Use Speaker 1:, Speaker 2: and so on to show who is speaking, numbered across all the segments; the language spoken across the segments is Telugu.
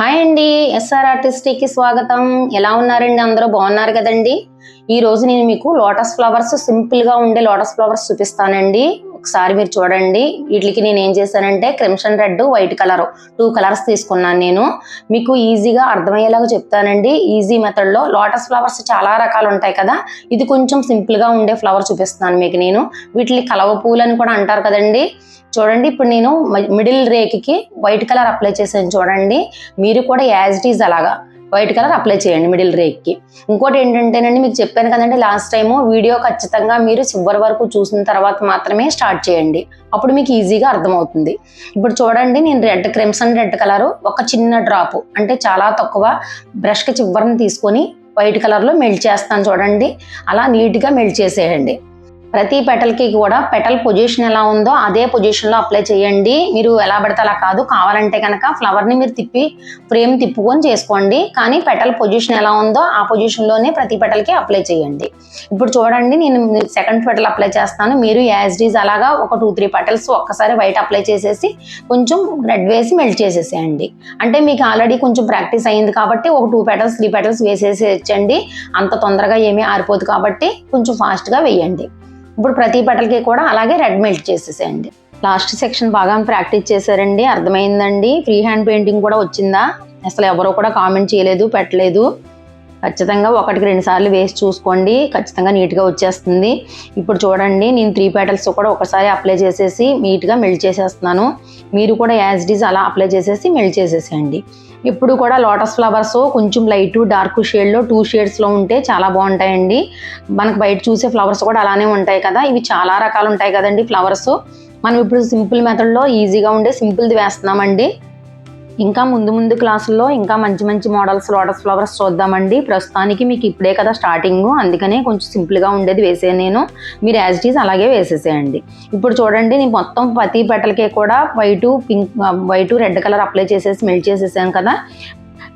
Speaker 1: హాయ్ అండి ఎస్ఆర్ ఆర్టిస్ట్కి స్వాగతం. ఎలా ఉన్నారండి? అందరూ బాగున్నారు కదండి? ఈ రోజు నేను మీకు లోటస్ ఫ్లవర్స్ సింపుల్గా ఉండే లోటస్ ఫ్లవర్స్ చూపిస్తానండి. ఒకసారి మీరు చూడండి. వీటికి నేను ఏం చేశానంటే crimson red white colour. Two colours తీసుకున్నాను నేను. మీకు ఈజీగా అర్థమయ్యేలాగా చెప్తానండి. ఈజీ మెథడ్లో లోటస్ ఫ్లవర్స్ చాలా రకాలు ఉంటాయి కదా. ఇది కొంచెం సింపుల్గా ఉండే ఫ్లవర్ చూపిస్తున్నాను మీకు నేను. వీటిని కలవ పూలు అని కూడా అంటారు కదండి. చూడండి ఇప్పుడు నేను మిడిల్ రేక్కి వైట్ కలర్ అప్లై చేశాను చూడండి. మీరు కూడా యాజ్ ఇట్ ఈజ్ అలాగా వైట్ కలర్ అప్లై చేయండి మిడిల్ రేక్కి. ఇంకోటి ఏంటంటేనండి మీకు చెప్పాను కదండి లాస్ట్ టైము వీడియో ఖచ్చితంగా మీరు చివరి వరకు చూసిన తర్వాత మాత్రమే స్టార్ట్ చేయండి. అప్పుడు మీకు ఈజీగా అర్థమవుతుంది. ఇప్పుడు చూడండి నేను రెడ్ క్రిమ్సన్ రెడ్ కలర్ ఒక చిన్న డ్రాప్ అంటే చాలా తక్కువ బ్రష్కి చివరిని తీసుకొని వైట్ కలర్లో మెల్ట్ చేస్తాను చూడండి. అలా నీట్గా మెల్ట్ చేసేయండి. ప్రతి పెటల్కి కూడా పెటల్ పొజిషన్ ఎలా ఉందో అదే పొజిషన్లో అప్లై చేయండి. మీరు ఎలా పడితే అలా కాదు. కావాలంటే కనుక ఫ్లవర్ని మీరు తిప్పి ఫ్రేమ్ తిప్పుకొని చేసుకోండి. కానీ పెటల్ పొజిషన్ ఎలా ఉందో ఆ పొజిషన్లోనే ప్రతి పెటల్కి అప్లై చేయండి. ఇప్పుడు చూడండి నేను సెకండ్ పెటల్ అప్లై చేస్తాను. మీరు యాజ్ డీజ్ అలాగా ఒక టూ త్రీ పెటల్స్ ఒక్కసారి వైట్ అప్లై చేసేసి కొంచెం రెడ్ వేసి మెల్ట్ చేసేసేయండి. అంటే మీకు ఆల్రెడీ కొంచెం ప్రాక్టీస్ అయింది కాబట్టి ఒక టూ పెటల్స్ త్రీ పెటల్స్ వేసేసేయచ్చండి. అంత తొందరగా ఏమీ ఆరిపోదు కాబట్టి కొంచెం ఫాస్ట్గా వేయండి. ఇప్పుడు ప్రతి బట్టలకి కూడా అలాగే రెడ్ మెల్ట్ చేసేసేయండి. లాస్ట్ సెక్షన్ బాగా ప్రాక్టీస్ చేశారండి. అర్థమైందండి. ఫ్రీ హ్యాండ్ పెయింటింగ్ కూడా వచ్చిందా? అసలు ఎవరో కూడా కామెంట్ చేయలేదు పెట్టలేదు. ఖచ్చితంగా ఒకటికి రెండు సార్లు వేసి చూసుకోండి. ఖచ్చితంగా నీట్గా వచ్చేస్తుంది. ఇప్పుడు చూడండి నేను త్రీ పెటల్స్ కూడా ఒకసారి అప్లై చేసేసి నీట్గా మెల్ట్ చేసేస్తున్నాను. మీరు కూడా యాజ్ డీజ్ అలా అప్లై చేసేసి మెల్ట్ చేసేసేయండి. ఇప్పుడు కూడా లోటస్ ఫ్లవర్స్ కొంచెం లైట్ డార్క్ షేడ్లో టూ షేడ్స్లో ఉంటే చాలా బాగుంటాయండి. మనకు బయట చూసే ఫ్లవర్స్ కూడా అలానే ఉంటాయి కదా. ఇవి చాలా రకాలు ఉంటాయి కదండి ఫ్లవర్స్. మనం ఇప్పుడు సింపుల్ మెథడ్లో ఈజీగా ఉండే సింపుల్ది వేస్తున్నామండి. ఇంకా ముందు ముందు క్లాసుల్లో ఇంకా మంచి మంచి మోడల్స్ లోటస్ ఫ్లవర్స్ చూద్దామండి. ప్రస్తుతానికి మీకు ఇప్పుడే కదా స్టార్టింగ్ అందుకనే కొంచెం సింపుల్గా ఉండేది వేసే నేను. మీరు యాజ్ ఇట్ ఈజ్ అలాగే వేసేసేయండి. ఇప్పుడు చూడండి నేను మొత్తం ప్రతి పెటల్కి కూడా white pink white red colour apply చేసేసి మెల్ట్ చేసేసాను కదా.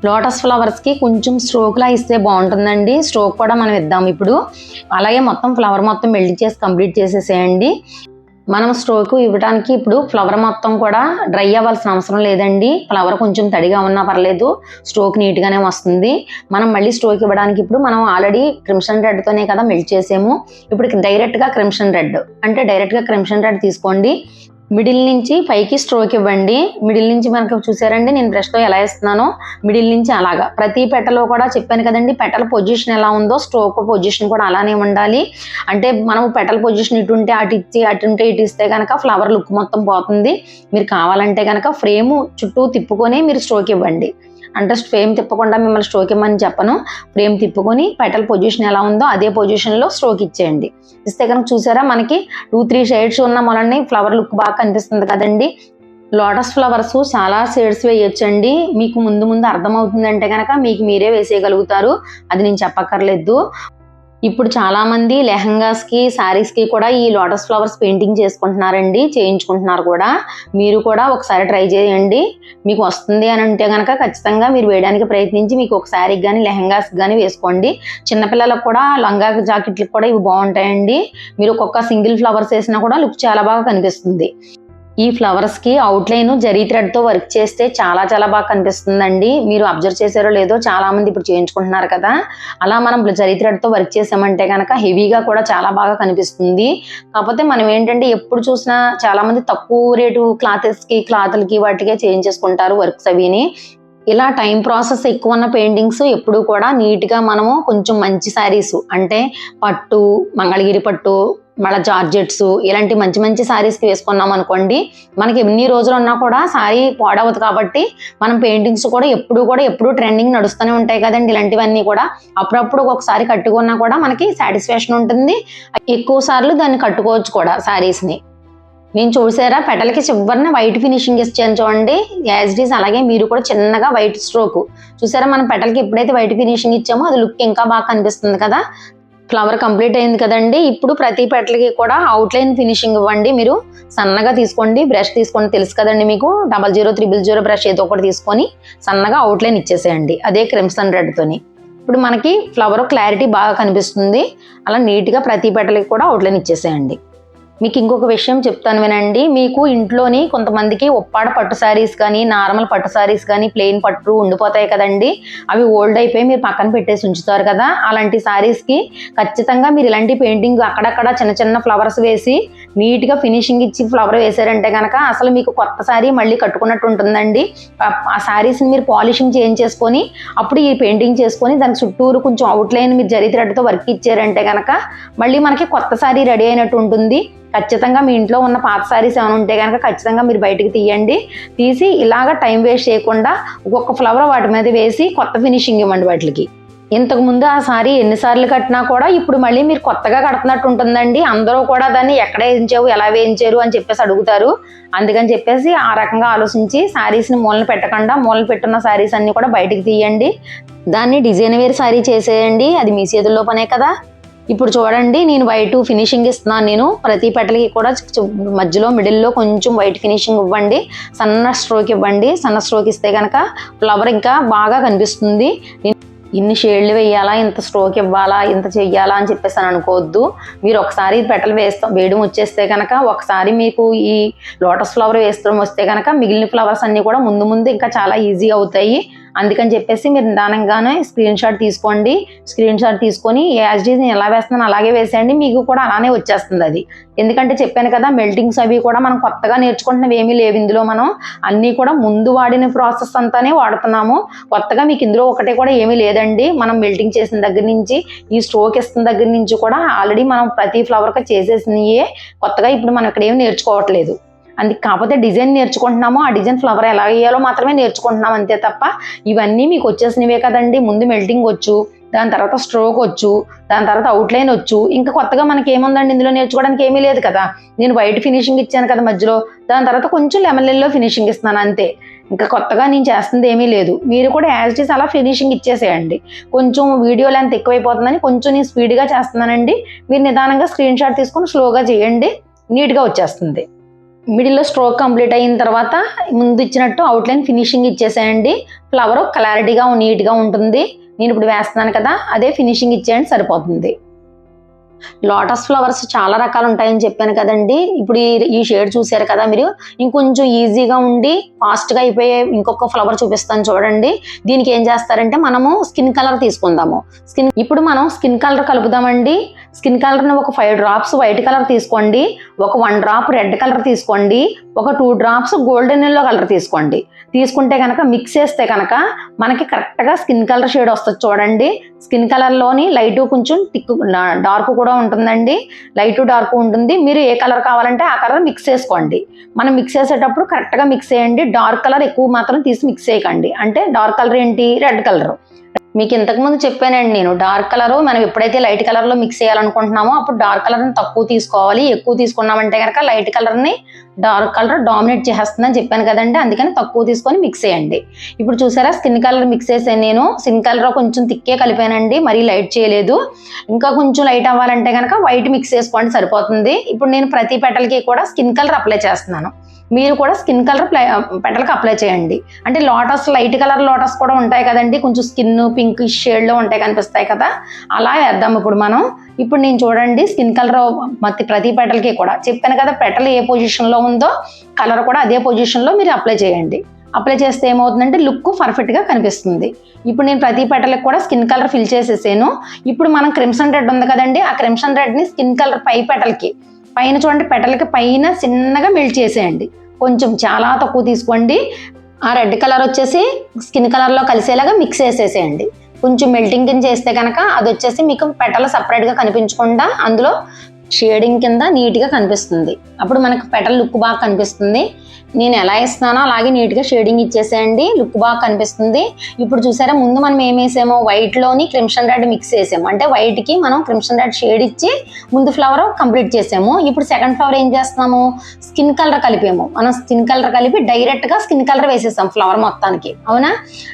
Speaker 1: లోటస్ ఫ్లవర్స్కి కొంచెం స్ట్రోక్లా ఇస్తే బాగుంటుందండి. స్ట్రోక్ కూడా మనం ఇద్దాం ఇప్పుడు. అలాగే మొత్తం ఫ్లవర్ మొత్తం మెల్ట్ చేసి కంప్లీట్ చేసేసేయండి. మనం స్ట్రోక్ ఇవ్వడానికి ఇప్పుడు ఫ్లవర్ మొత్తం కూడా డ్రై అవ్వాల్సిన అవసరం లేదండి. ఫ్లవర్ కొంచెం తడిగా ఉన్నా పర్లేదు స్టోక్ నీట్గానే వస్తుంది. మనం మళ్ళీ స్టోక్ ఇవ్వడానికి ఇప్పుడు మనం ఆల్రెడీ క్రిమ్షన్ రెడ్తోనే కదా మెల్ట్ చేసాము. ఇప్పుడు డైరెక్ట్గా క్రిమ్షన్ రెడ్ అంటే డైరెక్ట్గా క్రిమ్షన్ రెడ్ తీసుకోండి. మిడిల్ నుంచి పైకి స్ట్రోక్ ఇవ్వండి. మిడిల్ నుంచి మనకు చూసారండి నేను బ్రష్తో ఎలా ఇస్తున్నానో మిడిల్ నుంచి అలాగా. ప్రతి పెట్టలో కూడా చెప్పాను కదండి పెటల పొజిషన్ ఎలా ఉందో స్ట్రోక్ పొజిషన్ కూడా అలానే ఉండాలి. అంటే మనం పెటల్ పొజిషన్ ఇటు ఉంటే అటు ఇచ్చి అటు ఉంటే ఇటు ఇస్తే కనుక ఫ్లవర్ లుక్ మొత్తం పోతుంది. మీరు కావాలంటే కనుక ఫ్రేమ్ చుట్టూ తిప్పుకొని మీరు స్ట్రోక్ ఇవ్వండి. అంటే ఫ్రేమ్ తిప్పకుండా మిమ్మల్ని స్ట్రోక్ ఇమ్మని చెప్పను. ఫ్రేమ్ తిప్పుకొని పెటల్ పొజిషన్ ఎలా ఉందో అదే పొజిషన్లో స్ట్రోక్ ఇచ్చేయండి. ఇస్తే కనుక చూసారా మనకి టూ త్రీ షేడ్స్ ఉన్న మనల్ని ఫ్లవర్ లుక్ బాగా కనిపిస్తుంది కదండి. లోటస్ ఫ్లవర్స్ చాలా షేడ్స్ వేయొచ్చండి. మీకు ముందు ముందు అర్థమవుతుందంటే కనుక మీకు మీరే వేసేయగలుగుతారు. అది నేను చెప్పక్కర్లేదు. ఇప్పుడు చాలామంది లెహంగాస్కి శారీస్కి కూడా ఈ లోటస్ ఫ్లవర్స్ పెయింటింగ్ చేసుకుంటున్నారండి చేయించుకుంటున్నారు కూడా. మీరు కూడా ఒకసారి ట్రై చేయండి. మీకు వస్తుంది అని అంటే కనుక ఖచ్చితంగా మీరు వేయడానికి ప్రయత్నించి మీకు ఒక శారీకి కానీ లెహంగాస్ కానీ వేసుకోండి. చిన్నపిల్లలకు కూడా లంగా జాకెట్లకు కూడా ఇవి బాగుంటాయండి. మీరు ఒక్కొక్క సింగిల్ ఫ్లవర్స్ వేసినా కూడా లుక్ చాలా బాగా కనిపిస్తుంది. ఈ ఫ్లవర్స్కి అవుట్ లైన్ జరీ థ్రెడ్తో వర్క్ చేస్తే చాలా చాలా బాగా కనిపిస్తుందండి. మీరు అబ్జర్వ్ చేశారో లేదో చాలా మంది ఇప్పుడు చేయించుకుంటున్నారు కదా. అలా మనం జరీ థ్రెడ్తో వర్క్ చేసామంటే కనుక హెవీగా కూడా చాలా బాగా కనిపిస్తుంది. కాకపోతే మనం ఏంటంటే ఎప్పుడు చూసినా చాలా మంది తక్కువ రేటు క్లాతెస్కి క్లాత్లకి వాటికే చేయించేసుకుంటారు వర్క్స్ అవిని. ఇలా టైం ప్రాసెస్ ఎక్కువ ఉన్న పెయింటింగ్స్ ఎప్పుడు కూడా నీట్గా మనము కొంచెం మంచి శారీస్ అంటే పట్టు మంగళగిరి పట్టు మళ్ళీ జార్జెట్స్ ఇలాంటి మంచి మంచి శారీస్కి వేసుకున్నాం అనుకోండి మనకి ఎన్ని రోజులు ఉన్నా కూడా శారీ పాడవద్దు కాబట్టి మనం పెయింటింగ్స్ కూడా ఎప్పుడు కూడా ఎప్పుడు ట్రెండింగ్ నడుస్తూనే ఉంటాయి కదండి. ఇలాంటివన్నీ కూడా అప్పుడప్పుడు ఒకసారి కట్టుకున్నా కూడా మనకి సాటిస్ఫాక్షన్ ఉంటుంది. ఎక్కువ సార్లు దాన్ని కట్టుకోవచ్చు కూడా శారీస్ని నేను చూసారా? పెటలకి చివరిన వైట్ ఫినిషింగ్ ఇచ్చాను చూడండి. యాజ్ ఈస్ అలాగే మీరు కూడా చిన్నగా వైట్ స్ట్రోక్. చూసారా? మనం పెటల్కి ఎప్పుడైతే వైట్ ఫినిషింగ్ ఇచ్చామో అది లుక్ ఇంకా బాగా కనిపిస్తుంది కదా? ఫ్లవర్ కంప్లీట్ అయింది కదండి. ఇప్పుడు ప్రతి పెటలకి కూడా అవుట్లైన్ ఫినిషింగ్ ఇవ్వండి మీరు. సన్నగా తీసుకోండి బ్రష్ తీసుకోండి. తెలుసు కదండి మీకు. Double zero triple zero brush ఏదో ఒకటి తీసుకొని సన్నగా అవుట్లైన్ ఇచ్చేసేయండి. అదే క్రిమ్సన్ రెడ్తోని ఇప్పుడు మనకి ఫ్లవర్ క్లారిటీ బాగా కనిపిస్తుంది. అలా నీట్గా ప్రతి పెటలకి కూడా అవుట్లైన్ ఇచ్చేసేయండి. మీకు ఇంకొక విషయం చెప్తాను వినండి. మీకు ఇంట్లోని కొంతమందికి ఒప్పాడ పట్టు శారీస్ కానీ నార్మల్ పట్టు శారీస్ కానీ ప్లెయిన్ పట్టు ఉండిపోతాయి కదండి. అవి ఓల్డ్ అయిపోయి మీరు పక్కన పెట్టేసి ఉంచుతారు కదా. అలాంటి శారీస్కి ఖచ్చితంగా మీరు ఇలాంటి పెయింటింగ్ అక్కడక్కడ చిన్న చిన్న ఫ్లవర్స్ వేసి నీట్గా ఫినిషింగ్ ఇచ్చి ఫ్లవర్ వేసారంటే కనుక అసలు మీకు కొత్త శారీ మళ్ళీ కట్టుకున్నట్టు ఉంటుందండి. ఆ- శారీస్ని మీరు పాలిషింగ్ చేంజ్ చేసుకొని అప్పుడు ఈ పెయింటింగ్ చేసుకొని దాని చుట్టూరు కొంచెం అవుట్లైన్ మీరు జరీ థ్రెడ్తో వర్క్ ఇచ్చారంటే కనుక మళ్ళీ మనకి కొత్త శారీ రెడీ అయినట్టు ఉంటుంది. ఖచ్చితంగా మీ ఇంట్లో ఉన్న పాత శారీస్ ఏమైనా ఉంటే కనుక ఖచ్చితంగా మీరు బయటకు తీయండి. తీసి ఇలాగ టైం వేస్ట్ చేయకుండా ఒక్కొక్క ఫ్లవర్ వాటి మీద వేసి కొత్త ఫినిషింగ్ ఇవ్వండి వాటికి. ఇంతకుముందు ఆ సారీ ఎన్నిసార్లు కట్టినా కూడా ఇప్పుడు మళ్ళీ మీరు కొత్తగా కడుతున్నట్టు ఉంటుందండి. అందరూ కూడా దాన్ని ఎక్కడ వేయించావు ఎలా వేయించారు అని చెప్పేసి అడుగుతారు. అందుకని చెప్పేసి ఆ రకంగా ఆలోచించి శారీస్ని మూలన పెట్టకుండా మూలన పెట్టున్న శారీస్ అన్నీ కూడా బయటికి తీయండి. దాన్ని డిజైన్ వేర్ శారీ చేసేయండి. అది మీ చేతుల్లో పనే కదా. ఇప్పుడు చూడండి నేను వైట్ ఫినిషింగ్ ఇస్తున్నాను నేను. ప్రతి పెట్టలకి కూడా మధ్యలో మిడిల్లో కొంచెం వైట్ ఫినిషింగ్ ఇవ్వండి. సన్న స్ట్రోక్ ఇవ్వండి. సన్న స్ట్రోక్ ఇస్తే కనుక ఫ్లవర్ ఇంకా బాగా కనిపిస్తుంది. నేను ఇన్ని షేడ్లు వేయాలా ఇంత స్ట్రోక్ ఇవ్వాలా ఇంత చెయ్యాలా అని చెప్పేసి అని అనుకోవద్దు. మీరు ఒకసారి పెటలు వేస్తాం వేయడం వచ్చేస్తే కనుక ఒకసారి మీకు ఈ లోటస్ ఫ్లవర్ వేస్తడం వస్తే కనుక మిగిలిన ఫ్లవర్స్ అన్నీ కూడా ముందు ముందు ఇంకా చాలా ఈజీ అవుతాయి. అందుకని చెప్పేసి మీరు నిదానంగానే స్క్రీన్ షాట్ తీసుకోండి. స్క్రీన్ షాట్ తీసుకొని యాజ్ డీజ్ నేను ఎలా వేస్తున్నాను అలాగే వేసేయండి. మీకు కూడా అలానే వచ్చేస్తుంది అది. ఎందుకంటే చెప్పాను కదా మెల్టింగ్స్ అవి కూడా మనం కొత్తగా నేర్చుకుంటున్నవి ఏమీ లేవు ఇందులో మనం. అన్నీ కూడా ముందు వాడిన ప్రాసెస్ అంతానే వాడుతున్నాము. కొత్తగా మీకు ఇందులో ఒకటే కూడా ఏమీ లేదండి. మనం మెల్టింగ్ చేసిన దగ్గర నుంచి ఈ స్ట్రోక్ ఇస్తున్న దగ్గర నుంచి కూడా ఆల్రెడీ మనం ప్రతి ఫ్లవర్కి చేసేసినయే కొత్తగా ఇప్పుడు మనం ఇక్కడ ఏమి నేర్చుకోవట్లేదు. అందుకే కాకపోతే డిజైన్ నేర్చుకుంటున్నామో ఆ డిజైన్ ఫ్లవర్ ఎలా వేయాలో మాత్రమే నేర్చుకుంటున్నాం అంతే తప్ప ఇవన్నీ మీకు వచ్చేసినవే కదండి. ముందు మెల్టింగ్ వచ్చు దాని తర్వాత స్ట్రోక్ వచ్చు దాని తర్వాత అవుట్లైన్ వచ్చు. ఇంకా కొత్తగా మనకి ఏముందండి? ఇందులో నేర్చుకోవడానికి ఏమీ లేదు కదా. నేను వైట్ ఫినిషింగ్ ఇచ్చాను కదా మధ్యలో. దాని తర్వాత కొంచెం లెమన్ లెల్లో ఫినిషింగ్ ఇస్తున్నాను అంతే. ఇంకా కొత్తగా నేను చేస్తుంది ఏమీ లేదు. మీరు కూడా యాజ్ ఇస్ అలా ఫినిషింగ్ ఇచ్చేసేయండి. కొంచెం వీడియో లెంత్ ఎక్కువైపోతుందని కొంచెం నేను స్పీడ్గా చేస్తున్నానండి. మీరు నిదానంగా స్క్రీన్ షాట్ తీసుకొని స్లోగా చేయండి. నీట్గా వచ్చేస్తుంది. మిడిల్లో స్ట్రోక్ కంప్లీట్ అయిన తర్వాత ముందు ఇచ్చినట్టు అవుట్లైన్ ఫినిషింగ్ ఇచ్చేసేయండి. ఫ్లవర్ క్లారిటీగా నీట్గా ఉంటుంది. నేను ఇప్పుడు వేస్తున్నాను కదా అదే ఫినిషింగ్ ఇచ్చేయండి సరిపోతుంది. లోటస్ ఫ్లవర్స్ చాలా రకాలు ఉంటాయని చెప్పాను కదండి. ఇప్పుడు ఈ షేడ్ చూసారు కదా మీరు? ఇంకొంచెం ఈజీగా ఉండి ఫాస్ట్గా అయిపోయే ఇంకొక ఫ్లవర్ చూపిస్తాను చూడండి. దీనికి ఏం చేస్తారంటే మనము స్కిన్ కలర్ తీసుకుందాము. స్కిన్ ఇప్పుడు మనం స్కిన్ కలర్ కలుపుదామండి. స్కిన్ కలర్ని ఒక ఫైవ్ డ్రాప్స్ వైట్ కలర్ తీసుకోండి ఒక వన్ డ్రాప్ రెడ్ కలర్ తీసుకోండి ఒక two drops golden yellow colour తీసుకోండి. తీసుకుంటే కనుక మిక్స్ చేస్తే కనుక మనకి కరెక్ట్గా స్కిన్ కలర్ షేడ్ వస్తుంది చూడండి. స్కిన్ కలర్లోని లైట్ కొంచెం టిక్ డార్క్ కూడా ఉంటుందండి. లైట్ డార్క్ ఉంటుంది. మీరు ఏ కలర్ కావాలంటే ఆ కలర్ మిక్స్ చేసుకోండి. మనం మిక్స్ చేసేటప్పుడు కరెక్ట్గా మిక్స్ చేయండి. డార్క్ కలర్ ఎక్కువ మాత్రం తీసి మిక్స్ చేయకండి. అంటే డార్క్ కలర్ ఏంటి? Red colour. మీకు ఇంతకుముందు చెప్పానండి నేను డార్క్ కలర్ మనం ఎప్పుడైతే లైట్ కలర్లో మిక్స్ చేయాలనుకుంటున్నామో అప్పుడు డార్క్ కలర్ని తక్కువ తీసుకోవాలి ఎక్కువ తీసుకున్నామంటే కనుక లైట్ కలర్ని డార్క్ కలర్ డామినేట్ చేస్తుందని చెప్పాను కదండి అందుకని తక్కువ తీసుకొని మిక్స్ చేయండి. ఇప్పుడు చూసారా స్కిన్ కలర్ మిక్స్ చేసాను నేను. స్కిన్ కలర్ కొంచెం తిక్కే కలిపానండి మరీ లైట్ చేయలేదు. ఇంకా కొంచెం లైట్ అవ్వాలంటే కనుక వైట్ మిక్స్ చేసుకోండి సరిపోతుంది. ఇప్పుడు నేను ప్రతి పెటల్కి కూడా స్కిన్ కలర్ అప్లై చేస్తున్నాను. మీరు కూడా స్కిన్ కలర్ పెటల్కి అప్లై చేయండి. అంటే లోటస్ లైట్ కలర్ లోటస్ కూడా ఉంటాయి కదండి. కొంచెం స్కిన్ పింక్ షేడ్లో ఉంటాయి కనిపిస్తాయి కదా. అలా వేద్దాం ఇప్పుడు మనం. ఇప్పుడు నేను చూడండి స్కిన్ కలర్ మతి ప్రతి పెటల్కి కూడా. చెప్పాను కదా పెటల్ ఏ పొజిషన్లో ఉందో కలర్ కూడా అదే పొజిషన్లో మీరు అప్లై చేయండి. అప్లై చేస్తే ఏమవుతుందంటే లుక్ పర్ఫెక్ట్గా కనిపిస్తుంది. ఇప్పుడు నేను ప్రతి పెటలకు కూడా స్కిన్ కలర్ ఫిల్ చేసేసాను. ఇప్పుడు మనం క్రిమ్సన్ రెడ్ ఉంది కదండి. ఆ క్రిమ్సన్ రెడ్ని స్కిన్ కలర్ పై పెటల్కి పైన చూడండి పెటలకి పైన చిన్నగా మెల్ట్ చేసేయండి. కొంచెం చాలా తక్కువ తీసుకోండి. ఆ రెడ్ కలర్ వచ్చేసి స్కిన్ కలర్లో కలిసేలాగా మిక్స్ చేసేసేయండి. కొంచెం మెల్టింగ్ కింద చేస్తే కనుక అది వచ్చేసి మీకు పెటలు సపరేట్గా కనిపించకుండా అందులో షేడింగ్ కింద నీట్గా కనిపిస్తుంది. అప్పుడు మనకు పెటల్ లుక్ బాగా కనిపిస్తుంది. నేను ఎలా ఇస్తున్నానో అలాగే నీట్గా షేడింగ్ ఇచ్చేసేయండి. లుక్ బాగా కనిపిస్తుంది. ఇప్పుడు చూసారా ముందు మనం ఏం వేసామో? వైట్లోని క్రిమ్షన్ రెడ్ మిక్స్ చేసాము. అంటే వైట్కి మనం క్రిమ్షన్ రెడ్ షేడ్ ఇచ్చి ముందు ఫ్లవర్ కంప్లీట్ చేసాము. ఇప్పుడు సెకండ్ ఫ్లవర్ ఏం చేస్తున్నాము? స్కిన్ కలర్ కలిపాము. మనం స్కిన్ కలర్ కలిపి డైరెక్ట్గా స్కిన్ కలర్ వేసేసాం ఫ్లవర్ మొత్తానికి. అవునా?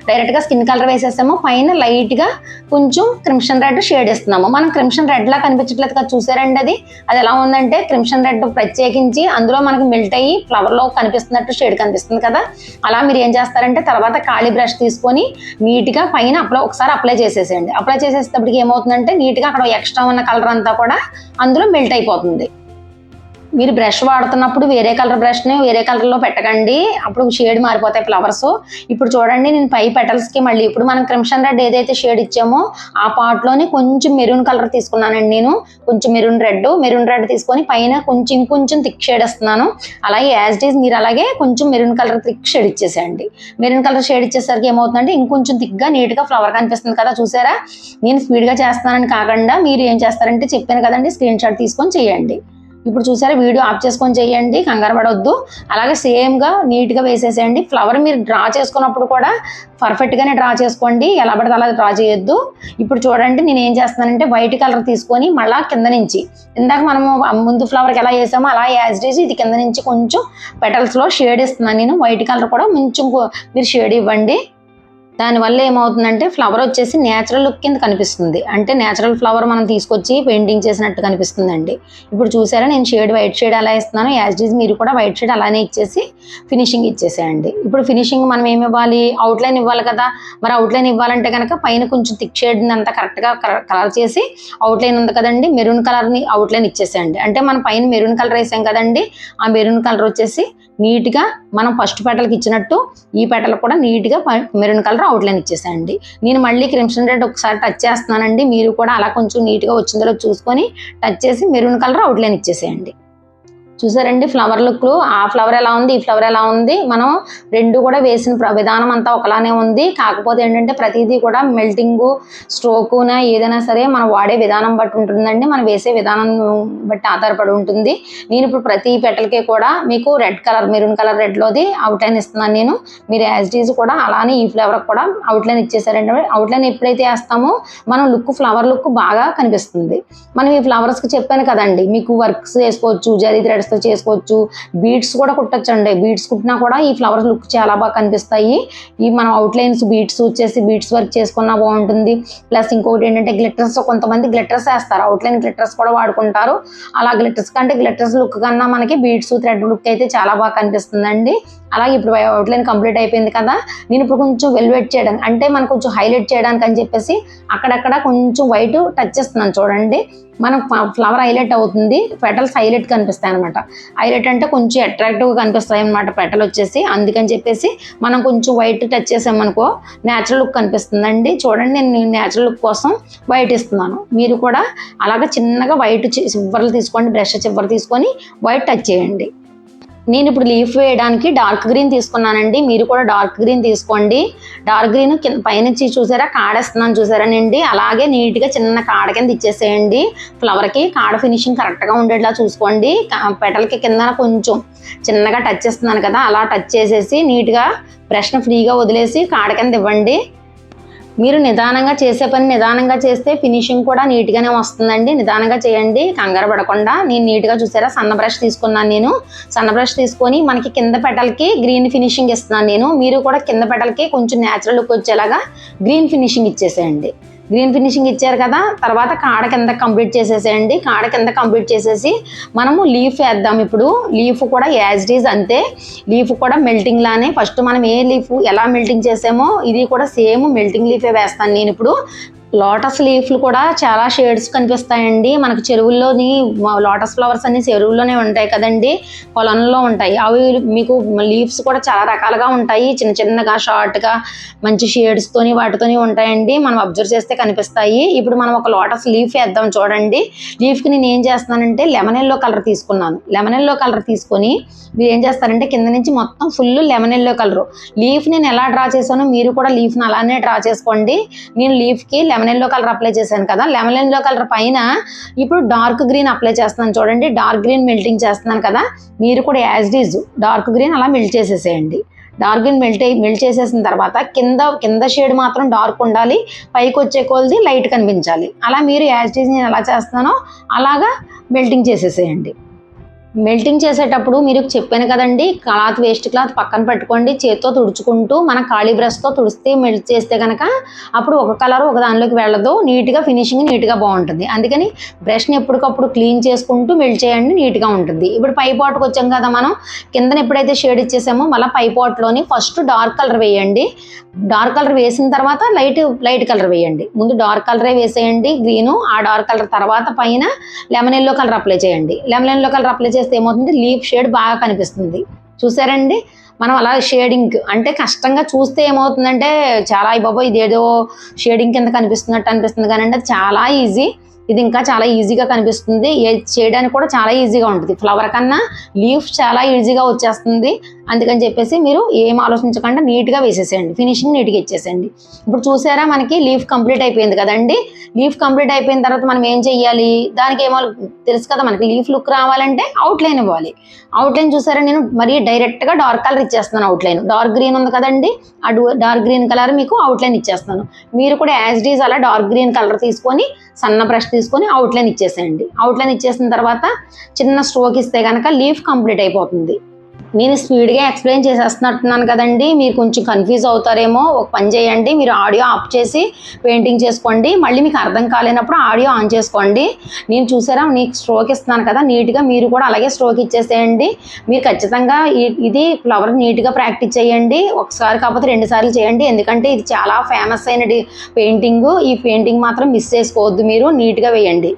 Speaker 1: డైరెక్ట్గా స్కిన్ కలర్ వేసేసాము. పైన లైట్గా కొంచెం క్రిమ్షన్ రెడ్ షేడ్ ఇస్తున్నాము మనం క్రిమ్షన్ రెడ్లా కనిపించట్లేదు కదా చూసారండి అది? అది ఎలా ఉందంటే క్రిమ్షన్ రెడ్ ప్రత్యేకించి అందులో మనకి మెల్ట్ అయ్యి ఫ్లవర్లో కనిపిస్తుంది. కనిపిస్తున్నట్టు షేడ్ కనిపిస్తుంది కదా. అలా మీరు ఏం చేస్తారంటే తర్వాత ఖాళీ బ్రష్ తీసుకొని నీట్గా పైన అప్లై ఒకసారి అప్లై చేసేసేయండి. అప్లై చేసేటప్పటికి ఏమవుతుందంటే నీట్గా అక్కడ ఎక్స్ట్రా ఉన్న కలర్ అంతా కూడా అందులో మెల్ట్ అయిపోతుంది. మీరు బ్రష్ వాడుతున్నప్పుడు వేరే కలర్ బ్రష్ని వేరే కలర్లో పెట్టకండి. అప్పుడు షేడ్ మారిపోతాయి ఫ్లవర్స్ ఇప్పుడు చూడండి నేను పై పెటల్స్కి మళ్ళీ ఇప్పుడు మనం క్రిమ్షన్ రెడ్ ఏదైతే షేడ్ ఇచ్చామో ఆ పార్ట్లోనే కొంచెం మెరూన్ కలర్ తీసుకున్నానండి నేను. కొంచెం మెరూన్ రెడ్ మెరూన్ రెడ్ తీసుకొని పైన కొంచెం ఇంకొంచెం థిక్ షేడ్ ఇస్తున్నాను అలాగే యాజ్ డీస్ మీరు అలాగే కొంచెం మెరూన్ కలర్ థిక్ షేడ్ ఇచ్చేసేయండి. మెరూన్ కలర్ షేడ్ ఇచ్చేసరికి ఏమవుతుందంటే ఇంకొంచెం థిక్గా నీట్గా ఫ్లవర్ కనిపిస్తుంది కదా చూసారా? నేను స్పీడ్గా చేస్తున్నానని కాకుండా మీరు ఏం చేస్తారంటే చెప్పాను కదండి స్క్రీన్ షాట్ తీసుకొని చేయండి. ఇప్పుడు చూసారా వీడియో ఆఫ్ చేసుకొని చేయండి కంగారు పడవద్దు అలాగే సేమ్గా నీట్గా వేసేసేయండి. ఫ్లవర్ మీరు డ్రా చేసుకున్నప్పుడు కూడా పర్ఫెక్ట్గానే డ్రా చేసుకోండి. ఎలా పడితే అలా డ్రా చేయొద్దు. ఇప్పుడు చూడండి నేను ఏం చేస్తున్నానంటే వైట్ కలర్ తీసుకొని మళ్ళా కింద నుంచి ఇందాక మనము ముందు ఫ్లవర్కి ఎలా వేసామో అలా యాజ్ చేసి ఇది కింద నుంచి కొంచెం పెటల్స్లో షేడ్ ఇస్తున్నాను నేను. వైట్ కలర్ కూడా కొంచెం మీరు షేడ్ ఇవ్వండి. దానివల్ల ఏమవుతుందంటే ఫ్లవర్ వచ్చేసి నేచురల్ లుక్ కింద కనిపిస్తుంది. అంటే నేచురల్ ఫ్లవర్ మనం తీసుకొచ్చి పెయింటింగ్ చేసినట్టు కనిపిస్తుందండి. ఇప్పుడు చూసారా నేను షేడ్ వైట్ షేడ్ అలా ఇస్తున్నాను యాజ్ డీజ్ మీరు కూడా వైట్ షేడ్ అలానే ఇచ్చేసి ఫినిషింగ్ ఇచ్చేసేయండి. ఇప్పుడు ఫినిషింగ్ మనం ఏమి ఇవ్వాలి? అవుట్లైన్ ఇవ్వాలి కదా. మరి అవుట్లైన్ ఇవ్వాలంటే కనుక పైన కొంచెం థిక్ షేడ్ అంతా కరెక్ట్గా కలర్ చేసి అవుట్లైన్ ఉంది కదండి మెరూన్ కలర్ని అవుట్లైన్ ఇచ్చేసేయండి. అంటే మనం పైన మెరూన్ కలర్ వేసాం కదండి ఆ మెరూన్ కలర్ వచ్చేసి నీట్గా మనం ఫస్ట్ పెటలకు ఇచ్చినట్టు ఈ పెటలకు కూడా నీట్గా మెరూన్ కలర్ అవుట్లైన్ ఇచ్చేసేయండి. నేను మళ్ళీ క్రిమ్సన్ రెడ్ ఒకసారి టచ్ చేస్తున్నానండి. మీరు కూడా అలా కొంచెం నీట్గా వచ్చిందో చూసుకొని టచ్ చేసి మెరూన్ కలర్ అవుట్లైన్ ఇచ్చేసేయండి. చూసారండి ఫ్లవర్ లుక్లు ఆ ఫ్లవర్ ఎలా ఉంది ఈ ఫ్లవర్ ఎలా ఉంది? మనం రెండు కూడా వేసిన ప్ర- విధానం అంతా ఒకలానే ఉంది. కాకపోతే ఏంటంటే ప్రతిదీ కూడా మెల్టింగ్ స్ట్రోకున ఏదైనా సరే మనం వాడే విధానం బట్టి ఉంటుందండి. మనం వేసే విధానం బట్టి ఆధారపడి ఉంటుంది. నేను ఇప్పుడు ప్రతి పెటల్కి కూడా మీకు రెడ్ కలర్ మెరూన్ కలర్ రెడ్లోది అవుట్లైన్ ఇస్తున్నాను నేను. మీరు యాజ్ డీజ్ కూడా అలానే ఈ ఫ్లవర్ కూడా అవుట్లైన్ ఇచ్చేసారంటే అవుట్లైన్ ఎప్పుడైతే వేస్తామో మనం లుక్ ఫ్లవర్ లుక్ బాగా కనిపిస్తుంది. మనం ఈ ఫ్లవర్స్కి చెప్పాను కదండి. మీకు వర్క్స్ వేసుకోవచ్చు జరీ తో చేసుకోవచ్చు. బీడ్స్ కూడా కుట్టచ్చండి. బీడ్స్ కుట్టినా కూడా ఈ ఫ్లవర్స్ లుక్ చాలా బాగా కనిపిస్తాయి. ఈ మనం అవుట్లైన్స్ బీడ్స్ వచ్చేసి బీడ్స్ వర్క్ చేసుకున్నా బాగుంటుంది. ప్లస్ ఇంకొకటి ఏంటంటే గ్లిటర్స్ కొంతమంది గ్లిటర్స్ వేస్తారు. అవుట్లైన్ గ్లిటర్స్ కూడా వాడుకుంటారు. అలా గ్లిటర్స్ కంటే గ్లిటర్స్ లుక్ కన్నా మనకి బీడ్స్ థ్రెడ్ లుక్ అయితే చాలా బాగా కనిపిస్తుందండి. అలాగే ఇప్పుడు అవుట్లైన్ కంప్లీట్ అయిపోయింది కదా నేను ఇప్పుడు కొంచెం వెల్వెట్ చేయడానికి అంటే మనం కొంచెం హైలైట్ చేయడానికి అని చెప్పేసి అక్కడక్కడ కొంచెం వైట్ టచ్ చేస్తున్నాను చూడండి. మనం ఫ్లవర్ హైలైట్ అవుతుంది పెటల్స్ హైలైట్ కనిపిస్తాయి అనమాట హైలైట్ అంటే కొంచెం అట్రాక్టివ్గా కనిపిస్తాయి అనమాట పెటల్ వచ్చేసి. అందుకని చెప్పేసి మనం కొంచెం వైట్ టచ్ చేసామనుకో న్యాచురల్ లుక్ కనిపిస్తుందండి. చూడండి నేను న్యాచురల్ లుక్ కోసం వైట్ ఇస్తున్నాను. మీరు కూడా అలాగ చిన్నగా వైట్ చివర్లు తీసుకోండి బ్రష్ చివరి తీసుకొని వైట్ టచ్ చేయండి. నేను ఇప్పుడు లీఫ్ వేయడానికి డార్క్ గ్రీన్ తీసుకున్నానండి. మీరు కూడా డార్క్ గ్రీన్ తీసుకోండి. డార్క్ గ్రీన్ కింద పైనుంచి చూసారా? కాడేస్తున్నాను చూసారానండి. అలాగే నీట్గా చిన్న కాడ కింద ఇచ్చేసేయండి. ఫ్లవర్కి కాడ ఫినిషింగ్ కరెక్ట్గా ఉండేలా చూసుకోండి. పెటల్కి కింద కొంచెం చిన్నగా టచ్ చేస్తున్నాను కదా అలా టచ్ చేసేసి నీట్గా బ్రష్ను ఫ్రీగా వదిలేసి కాడ కింద ఇవ్వండి. మీరు నిదానంగా చేసే పని నిదానంగా చేస్తే ఫినిషింగ్ కూడా నీట్గానే వస్తుందండి. నిదానంగా చేయండి కంగారు పడకుండా. నేను నీట్గా చూసారా? సన్న బ్రష్ తీసుకున్నాను నేను. సన్న బ్రష్ తీసుకొని మనకి కింద పెటల్కి గ్రీన్ ఫినిషింగ్ ఇస్తున్నాను నేను. మీరు కూడా కింద పెటల్కి కొంచెం న్యాచురల్ లుక్ వచ్చేలాగా గ్రీన్ ఫినిషింగ్ ఇచ్చేసేయండి. గ్రీన్ ఫినిషింగ్ ఇచ్చారు కదా తర్వాత కాడ కింద కంప్లీట్ చేసేసేయండి. కాడ కింద కంప్లీట్ చేసేసి మనము లీఫ్ వేద్దాం ఇప్పుడు. లీఫ్ కూడా యాజ్ డీజ్ అంతే. లీఫ్ కూడా మెల్టింగ్ లానే. ఫస్ట్ మనం ఏ లీఫ్ ఎలా మెల్టింగ్ చేసామో ఇది కూడా సేమ్ మెల్టింగ్ లీఫే వేస్తాను నేను ఇప్పుడు. లోటస్ లీఫ్లు కూడా చాలా షేడ్స్ కనిపిస్తాయండి. మనకు చెరువుల్లోని లోటస్ ఫ్లవర్స్ అన్ని చెరువుల్లోనే ఉంటాయి కదండి. పొలంలో ఉంటాయి. అవి మీకు లీవ్స్ కూడా చాలా రకాలుగా ఉంటాయి. చిన్న చిన్నగా షార్ట్గా మంచి షేడ్స్తోని వాటితోని ఉంటాయండి. మనం అబ్జర్వ్ చేస్తే కనిపిస్తాయి. ఇప్పుడు మనం ఒక లోటస్ లీఫ్ వేద్దాం చూడండి. లీఫ్కి నేను ఏం చేస్తున్నానంటే లెమన్ ఎల్లో కలర్ తీసుకున్నాను. లెమన్ ఎల్లో కలర్ తీసుకొని మీరు ఏం చేస్తారంటే కింద నుంచి మొత్తం full lemon yellow colour. Leaf నేను ఎలా డ్రా చేశానో మీరు కూడా లీఫ్ని అలానే డ్రా చేసుకోండి. నేను లీఫ్కి లెమన్ ఎల్లో కలర్ అప్లై చేశాను కదా. లెమన్ ఎల్లో కలర్ పైన ఇప్పుడు డార్క్ గ్రీన్ అప్లై చేస్తున్నాను చూడండి. డార్క్ గ్రీన్ మెల్టింగ్ చేస్తున్నాను కదా. మీరు కూడా యాజ్ డీజ్ డార్క్ గ్రీన్ అలా మెల్ట్ చేసేసేయండి. డార్క్ గ్రీన్ మెల్ట్ మెల్ట్ చేసేసిన తర్వాత కింద కింద షేడ్ మాత్రం డార్క్ ఉండాలి. పైకి వచ్చే కొలది లైట్ కనిపించాలి. అలా మీరు యాజ్ డీజ్ నేను ఎలా చేస్తున్నానో అలాగా మెల్టింగ్ చేసేసేయండి. మెల్టింగ్ చేసేటప్పుడు మీరు చెప్పాను కదండి క్లాత్ వేస్ట్ క్లాత్ పక్కన పెట్టుకోండి చేత్తో తుడుచుకుంటూ మన ఖాళీ బ్రష్తో తుడిస్తే మెల్ట్ చేస్తే కనుక అప్పుడు ఒక కలర్ ఒక దానిలోకి వెళ్ళదు నీట్గా ఫినిషింగ్ నీట్గా బాగుంటుంది. అందుకని బ్రష్ని ఎప్పటికప్పుడు క్లీన్ చేసుకుంటూ మెల్ట్ చేయండి నీట్గా ఉంటుంది. ఇప్పుడు పై పాట్కి వచ్చాం కదా మనం కిందన ఎప్పుడైతే షేడ్ ఇచ్చేసామో మళ్ళీ పై పాట్లోని ఫస్ట్ డార్క్ కలర్ వేయండి. డార్క్ కలర్ వేసిన తర్వాత లైట్ లైట్ కలర్ వేయండి. ముందు డార్క్ కలరే వేసేయండి గ్రీను ఆ డార్క్ కలర్ తర్వాత పైన లెమన్ ఎల్లో కలర్ అప్లై చేయండి. లెమన్ ఎల్లో కలర్ అప్లై చేస్తే ఏమవుతుంది? లీఫ్ షేడ్ బాగా కనిపిస్తుంది. చూసారండి? మనం అలా షేడింగ్ అంటే కష్టంగా చూస్తే ఏమవుతుందంటే చాలా అయ్య ఇదేదో షేడింగ్ కింద కనిపిస్తున్నట్టు అనిపిస్తుంది కానీ అంటే అది చాలా ఈజీ. ఇది ఇంకా చాలా ఈజీగా కనిపిస్తుంది. ఏ చేయడానికి కూడా చాలా ఈజీగా ఉంటుంది. ఫ్లవర్ కన్నా లీఫ్ చాలా ఈజీగా వచ్చేస్తుంది. అందుకని చెప్పేసి మీరు ఏం ఆలోచించకుండా నీట్గా వేసేసేయండి. ఫినిషింగ్ నీట్గా ఇచ్చేసేయండి. ఇప్పుడు చూసారా మనకి లీఫ్ కంప్లీట్ అయిపోయింది కదండి? లీఫ్ కంప్లీట్ అయిపోయిన తర్వాత మనం ఏం చెయ్యాలి? దానికి ఏమో తెలుసు కదా మనకి లీఫ్ లుక్ రావాలంటే అవుట్లైన్ ఇవ్వాలి. అవుట్లైన్ చూసారా నేను? మరీ డైరెక్ట్గా డార్క్ కలర్ ఇచ్చేస్తున్నాను అవుట్లైన్ డార్క్ గ్రీన్ ఉంది కదండి? ఆ డార్క్ గ్రీన్ కలర్ మీకు అవుట్లైన్ ఇచ్చేస్తాను మీరు కూడా యాజ్ డీజ్ అలా డార్క్ గ్రీన్ కలర్ తీసుకొని సన్న బ్రష్ తీసుకొని అవుట్లైన్ ఇచ్చేసేయండి. అవుట్లైన్ ఇచ్చేసిన తర్వాత చిన్న స్ట్రోక్ ఇస్తే కనుక లీఫ్ కంప్లీట్ అయిపోతుంది. నేను స్పీడ్గా ఎక్స్ప్లెయిన్ చేసేస్తున్నట్టున్నాను కదండి. మీరు కొంచెం కన్ఫ్యూజ్ అవుతారేమో. ఒక పని చేయండి. మీరు ఆడియో ఆఫ్ చేసి పెయింటింగ్ చేసుకోండి. మళ్ళీ మీకు అర్థం కాలేనప్పుడు ఆడియో ఆన్ చేసుకోండి. నేను చూసారా? నీకు స్ట్రోక్ ఇస్తున్నాను కదా. నీట్గా మీరు కూడా అలాగే స్ట్రోక్ ఇచ్చేసేయండి. మీరు ఖచ్చితంగా ఈ- ఇది ఫ్లవర్ నీట్గా ప్రాక్టీస్ చేయండి. ఒకసారి కాకపోతే రెండు సార్లు చేయండి. ఎందుకంటే ఇది చాలా ఫేమస్ అయిన పెయింటింగ్ ఈ పెయింటింగ్ మాత్రం మిస్ చేసుకోవద్దు మీరు. నీట్గా వేయండి.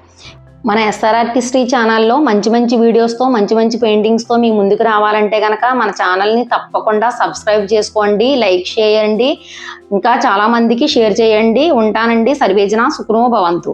Speaker 1: మన ఎస్ఆర్ఆర్టిస్ట్రీ ఛానల్లో మంచి మంచి వీడియోస్తో మంచి మంచి పెయింటింగ్స్తో మీ ముందుకు రావాలంటే కనుక మన ఛానల్ని తప్పకుండా సబ్స్క్రైబ్ చేసుకోండి లైక్ చేయండి ఇంకా చాలామందికి షేర్ చేయండి. ఉంటానండి. సర్వేజన సుఖనో భవంతు.